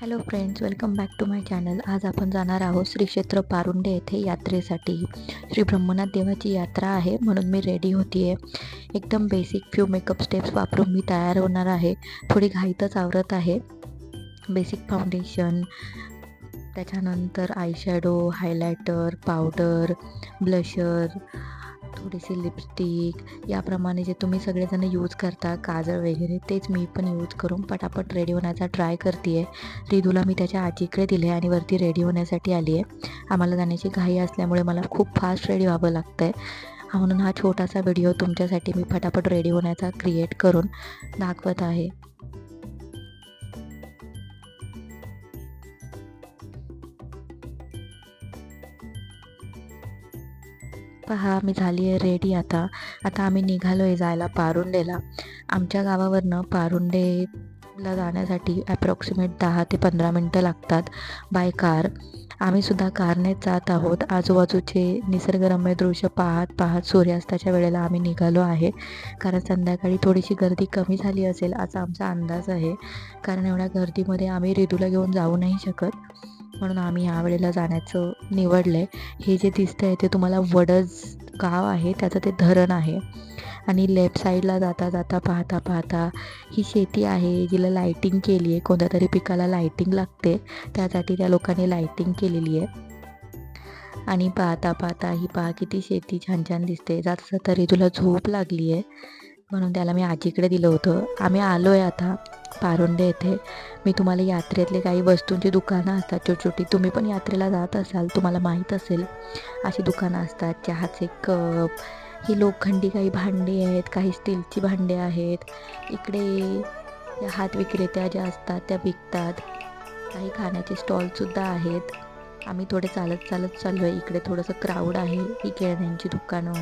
Hello friends welcome back to my channel आज आपण जाणार आहोत श्री क्षेत्र पारुंडे येथे यात्रेसाठी. श्री ब्रह्मनाथ देवाची यात्रा आहे म्हणून मी रेडी होती आहे एकदम बेसिक फ्यू मेकअप स्टेप्स वापरून मी तयार होणार आहे. थोडी घाईतच आवरत आहे. बेसिक फाउंडेशन त्याच्यानंतर आयशॅडो हायलायटर पावडर ब्लशर थोडीशी लिपस्टिक याप्रमाणे जे तुम्ही सगळेजण यूज करता काजळ वगैरे तेच मी पण यूज करून पटापट रेडी होण्याचा ट्राय करते आहे रिदूला मी त्याच्या आजीकडे दिले आणि वरती रेडी होण्यासाठी आली आहे आम्हाला जाण्याची घाई असल्यामुळे मला खूप फास्ट रेडी व्हावं लागतं आहे म्हणून हा छोटासा व्हिडिओ तुमच्यासाठी मी फटाफट रेडी होण्याचा क्रिएट करून दाखवत आहे. पहा मी झाली आहे रेडी आता. आता आम्ही निघालो आहे जायला पारुंडेला. आमच्या गावावरनं पारुंडेला जाण्यासाठी ॲप्रॉक्सिमेट दहा ते पंधरा मिनटं लागतात बाय कार आम्हीसुद्धा कारनेच जात आहोत. आजूबाजूचे निसर्गरम्य दृश्य पाहत पाहत सूर्यास्ताच्या वेळेला आम्ही निघालो आहे. कारण संध्याकाळी थोडीशी गर्दी कमी झाली असेल असा आमचा अंदाज आहे. कारण एवढ्या गर्दीमध्ये आम्ही रिदूला घेऊन जाऊ नाही शकत. म्हणून आम्ही ह्या वेळेला जाण्याचं निवडलं आहे हे जे दिसतं आहे ते तुम्हाला वडज गाव आहे त्याचं ते धरण आहे. आणि लेफ्ट साईडला जाता जाता पाहता पाहता ही शेती आहे जिला लाईटिंग केली आहे कोणत्या तरी पिकाला लाईटिंग लागते त्यासाठी त्या लोकांनी लाईटिंग केलेली आहे. आणि पाहता पाहता ही पहा किती शेती छान छान दिसते. जाता तरी तुला झोप लागली आहे म्हणून त्याला मी आजीकडे दिलं होतं. आम्ही आलो आहे आता. पारुंडे येथे. मी तुम्हाला यात्रेतले काही वस्तूंची दुकानं असतात छोटी छोटी तुम्ही पण यात्रेला जात असाल तुम्हाला माहीत असेल. अशी दुकानं असतात चहाचे कप. ही लोखंडी काही भांडी आहेत काही स्टीलची भांडे आहेत. इकडे या हात विक्रेत्या ज्या असतात त्या विकतात. काही खाण्याचे स्टॉलसुद्धा आहेत. आम्ही थोडे चालत चालत चाललो आहे इकडे थोडंसं क्राऊड आहे ही खेळण्यांची दुकानं.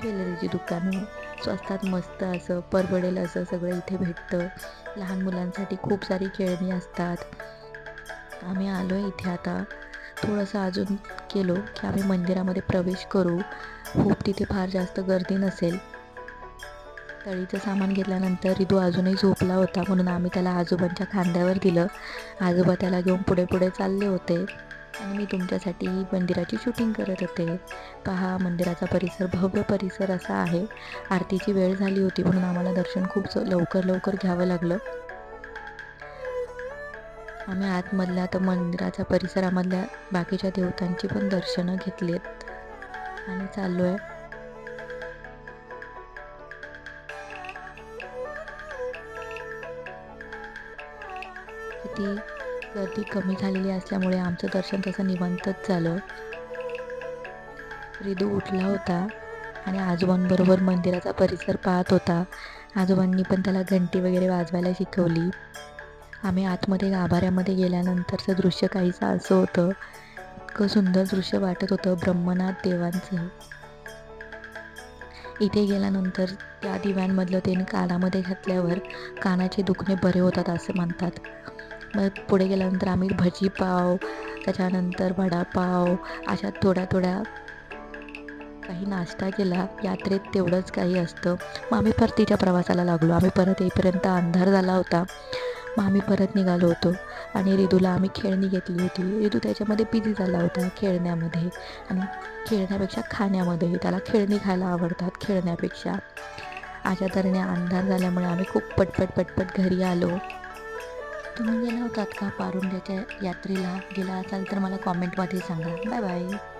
ज्वेलरीची दुकानं स्वस्तात मस्त असं परवडेल असं सगळं इथे भेटतं. लहान मुलांसाठी खूप सारी खेळणी असतात. आम्ही आलो आहे इथे आता. थोडंसं अजून केलो की आम्ही मंदिरामध्ये प्रवेश करू. खूप तिथे फार जास्त गर्दी नसेल. तळीचं सामान घेतल्यानंतर रिदू अजूनही झोपला होता म्हणून आम्ही त्याला आजोबांच्या खांद्यावर दिलं. आजोबा त्याला घेऊन पुढे पुढे चालले होते. आणि मी तुमच्यासाठी मंदिराची शूटिंग करत होते. पहा मंदिराचा परिसर भव्य परिसर असा आहे. आरतीची वेळ झाली होती म्हणून आम्हाला दर्शन खूप लवकर लवकर घ्यावं लागलं. आम्ही आतमधल्या तर मंदिराच्या परिसरामधल्या बाकीच्या देवतांची पण दर्शनं घेतलीत आणि चाललो आहे किती गर्दी कमी झालेली असल्यामुळे आमचं दर्शन तसं निवांतच झालं. रिदू उठला होता आणि आजोबांबरोबर मंदिराचा परिसर पाहत होता. आजोबांनी पण त्याला घंटी वगैरे वाजवायला शिकवली. आम्ही आतमध्ये गाभाऱ्यामध्ये गेल्यानंतरचं दृश्य काहीसं असं होतं. इतकं सुंदर दृश्य वाटत होतं ब्रह्मनाथ देवांचं. इथे गेल्यानंतर त्या दिव्यांमधलं त्याने कानामध्ये घातल्यावर कानाचे दुखणे बरे होतात असे म्हणतात. मग पुढे गेल्यानंतर आम्ही भजी पाव त्याच्यानंतर वडापाव अशा थोड्या थोड्या काही नाश्ता केला. यात्रेत तेवढंच काही असतं. मग आम्ही परतीच्या प्रवासाला लागलो. आम्ही परत येईपर्यंत अंधार झाला होता. मग आम्ही परत निघालो होतो. आणि रिदूला आम्ही खेळणी घेतली होती. रिदू त्याच्यामध्ये बिझी झाला होता खेळण्यामध्ये. आणि खेळण्यापेक्षा खाण्यामध्ये. त्याला खेळणी खायला आवडतात खेळण्यापेक्षा. अशा तऱ्हेने अंधार झाल्यामुळे आम्ही खूप पटपट पटपट घरी आलो. तुम्ही गेला होतात का पारुंड्याच्या यात्रेला गेला असाल तर मला कॉमेंटमध्ये सांगा. Bye bye